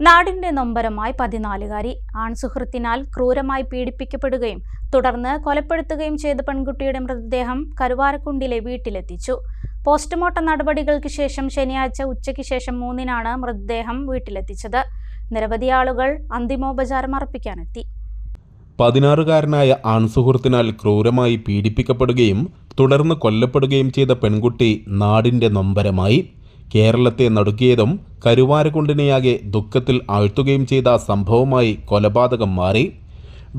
നാടിന്റെ നൊമ്പരമായി പതിനാലുകാരി ആൺസുഹൃത്തിനാൽ ക്രൂരമായി പീഡിപ്പിക്കപ്പെടുകയും തുടർന്ന് കൊലപ്പെടുത്തുകയും ചെയ്ത പെൺകുട്ടിയുടെ മൃതദേഹം കരുവാരക്കുണ്ടിലെ വീട്ടിലെത്തിച്ചു. പോസ്റ്റ്മോർട്ടം നടപടികൾക്ക് ശേഷം ശനിയാഴ്ച ഉച്ചയ്ക്ക് ശേഷം മൂന്നിനാണ് മൃതദേഹം വീട്ടിലെത്തിച്ചത്. നിരവധി ആളുകൾ അന്തിമോപചാരം അർപ്പിക്കാനെത്തി പതിനാറുകാരനായ ആൺസുഹൃത്തിനാൽ ക്രൂരമായി പീഡിപ്പിക്കപ്പെടുകയും തുടർന്ന് കൊല്ലപ്പെടുകയും ചെയ്ത പെൺകുട്ടി നാടിന്റെ നൊമ്പരമായി കേരളത്തെ നടുക്കിയതും കരുവാരക്കുണ്ടിനെയാകെ ദുഃഖത്തിൽ ആഴ്ത്തുകയും ചെയ്ത സംഭവമായി കൊലപാതകം മാറി.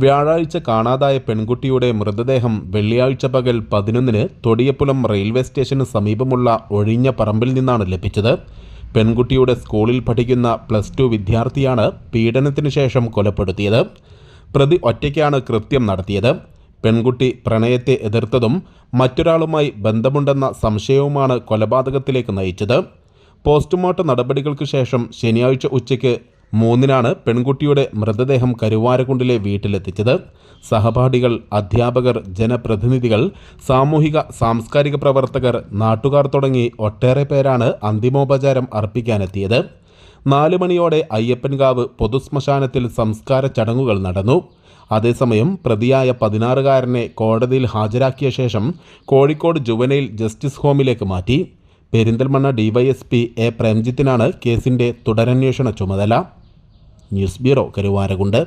വ്യാഴാഴ്ച കാണാതായ പെൺകുട്ടിയുടെ മൃതദേഹം വെള്ളിയാഴ്ച പകൽ പതിനൊന്നിന് തൊടിയപ്പുലം റെയിൽവേ സ്റ്റേഷന് സമീപമുള്ള ഒഴിഞ്ഞ പറമ്പിൽ നിന്നാണ് ലഭിച്ചത്. പെൺകുട്ടിയുടെ സ്കൂളിൽ പഠിക്കുന്ന പ്ലസ് ടു വിദ്യാർത്ഥിയാണ് പീഡനത്തിന് ശേഷം കൊലപ്പെടുത്തിയത്. പ്രതി ഒറ്റയ്ക്കാണ് കൃത്യം നടത്തിയത്. പെൺകുട്ടി പ്രണയത്തെ എതിർത്തതും മറ്റൊരാളുമായി ബന്ധമുണ്ടെന്ന സംശയവുമാണ് കൊലപാതകത്തിലേക്ക് നയിച്ചത്. പോസ്റ്റ്മോർട്ടം നടപടികൾക്ക് ശേഷം ശനിയാഴ്ച ഉച്ചയ്ക്ക് മൂന്നിനാണ് പെൺകുട്ടിയുടെ മൃതദേഹം കരുവാരക്കുണ്ടിലെ വീട്ടിലെത്തിച്ചത്. സഹപാഠികൾ അധ്യാപകർ ജനപ്രതിനിധികൾ സാമൂഹിക സാംസ്കാരിക പ്രവർത്തകർ നാട്ടുകാർ തുടങ്ങി ഒട്ടേറെ പേരാണ് അന്തിമോപചാരം അർപ്പിക്കാനെത്തിയത്. നാല് മണിയോടെ അയ്യപ്പൻകാവ് പൊതുശ്മശാനത്തിൽ സംസ്കാര ചടങ്ങുകൾ നടന്നു. അതേസമയം പ്രതിയായ പതിനാറുകാരനെ കോടതിയിൽ ഹാജരാക്കിയ ശേഷം കോഴിക്കോട് ജുവനയിൽ ജസ്റ്റിസ് ഹോമിലേക്ക് മാറ്റി. പെരിന്തൽമണ്ണ ഡിവൈഎസ്പി എ പ്രേംജിത്തിനാണ് കേസിന്റെ തുടരന്വേഷണ ചുമതല. News bureau Karuvarakundu.